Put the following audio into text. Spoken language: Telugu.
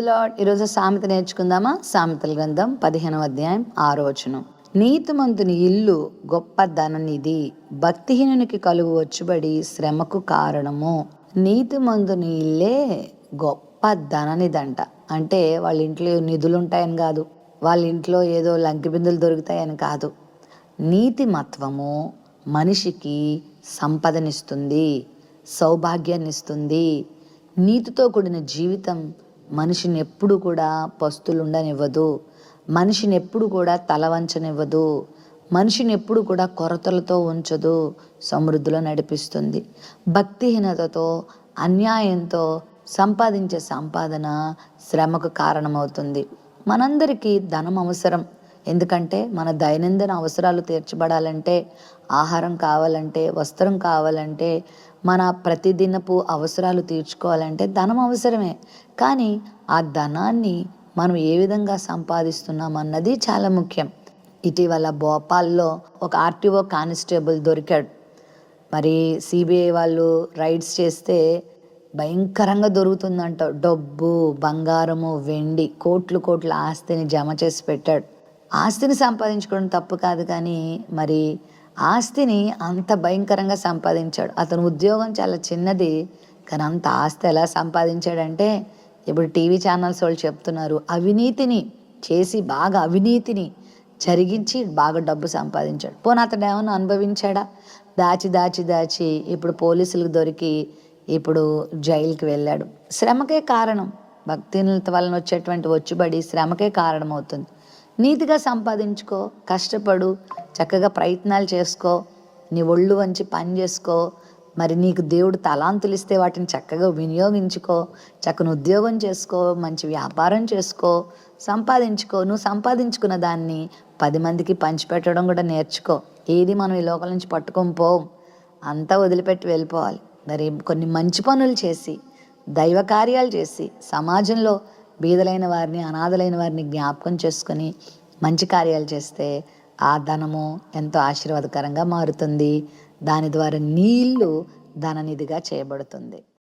లార్డ్ ఈరోజు సామెత నేర్చుకుందామా? సామెతల గ్రంథం పదిహేనవ అధ్యాయం ఆరో వచనం. నీతిమంతుని ఇల్లు గొప్ప ధననిధి భక్తిహీనునికి కలుగు వచ్చుబడి శ్రమకు కారణము. నీతిమంతుని ఇల్లే గొప్ప ధననిదంట అంటే వాళ్ళ ఇంట్లో నిధులు ఉంటాయని కాదు వాళ్ళ ఇంట్లో ఏదో లంకి బిందులు దొరుకుతాయని కాదు. నీతిమత్వము మనిషికి సంపదనిస్తుంది సౌభాగ్యాన్ని ఇస్తుంది నీతితో కూడిన జీవితం మనిషిని ఎప్పుడు కూడా పస్తులు ఉండనివ్వదు. మనిషిని ఎప్పుడు కూడా తలవంచనివ్వదు మనిషిని ఎప్పుడు కూడా కొరతలతో ఉంచదు. సమృద్ధిలో నడిపిస్తుంది. భక్తిహీనతతో అన్యాయంతో సంపాదించే సంపాదన శ్రమకు కారణమవుతుంది. మనందరికీ ధనం అవసరం. ఎందుకంటే మన దైనందిన అవసరాలు తీర్చబడాలంటే ఆహారం కావాలంటే వస్త్రం కావాలంటే మన ప్రతిదినపు అవసరాలు తీర్చుకోవాలంటే ధనం అవసరమే. కానీ ఆ ధనాన్ని మనం ఏ విధంగా సంపాదిస్తున్నాం అన్నది చాలా ముఖ్యం. ఇటీవల భోపాల్లో ఒక ఆర్టీఓ కానిస్టేబుల్ దొరికాడు. మరి సిబిఐ వాళ్ళు రైడ్స్ చేస్తే భయంకరంగా దొరుకుతుందంట. డబ్బు బంగారము వెండి కోట్లు కోట్ల ఆస్తిని జమ చేసి పెట్టాడు. ఆస్తిని సంపాదించుకోవడం తప్పు కాదు కానీ మరి ఆస్తిని అంత భయంకరంగా సంపాదించాడు. అతను ఉద్యోగం చాలా చిన్నది కానీ అంత ఆస్తి ఎలా సంపాదించాడంటే ఇప్పుడు టీవీ ఛానల్స్ వాళ్ళు చెప్తున్నారు అవినీతిని చేసి బాగా అవినీతిని జరిగించి బాగా డబ్బు సంపాదించాడు. పోనీ అతడు ఏమైనా అనుభవించాడా? దాచి దాచి దాచి ఇప్పుడు పోలీసులకు దొరికి ఇప్పుడు జైలుకి వెళ్ళాడు. శ్రమకే కారణం. భక్తినత వలన వచ్చేటువంటి వచ్చుబడి శ్రమకే కారణమవుతుంది. నీతిగా సంపాదించుకో కష్టపడు చక్కగా ప్రయత్నాలు చేసుకో నీ ఒళ్ళు వంచి పని చేసుకో మరి నీకు దేవుడు తలాంతులు ఇస్తే వాటిని చక్కగా వినియోగించుకో చక్కని ఉద్యోగం చేసుకో మంచి వ్యాపారం చేసుకో సంపాదించుకో. నువ్వు సంపాదించుకున్న దాన్ని పది మందికి పంచిపెట్టడం కూడా నేర్చుకో. ఏది మనం ఈ లోకల నుంచి పట్టుకొని పోం అంతా వదిలిపెట్టి వెళ్ళిపోవాలి. మరి కొన్ని మంచి పనులు చేసి దైవ కార్యాలు చేసి సమాజంలో బీదలైన వారిని అనాథలైన వారిని జ్ఞాపకం చేసుకొని మంచి కార్యాలు చేస్తే ఆ ధనము ఎంతో ఆశీర్వాదకరంగా మారుతుంది. దాని ద్వారా నీళ్ళు ధననిధిగా చేయబడుతుంది.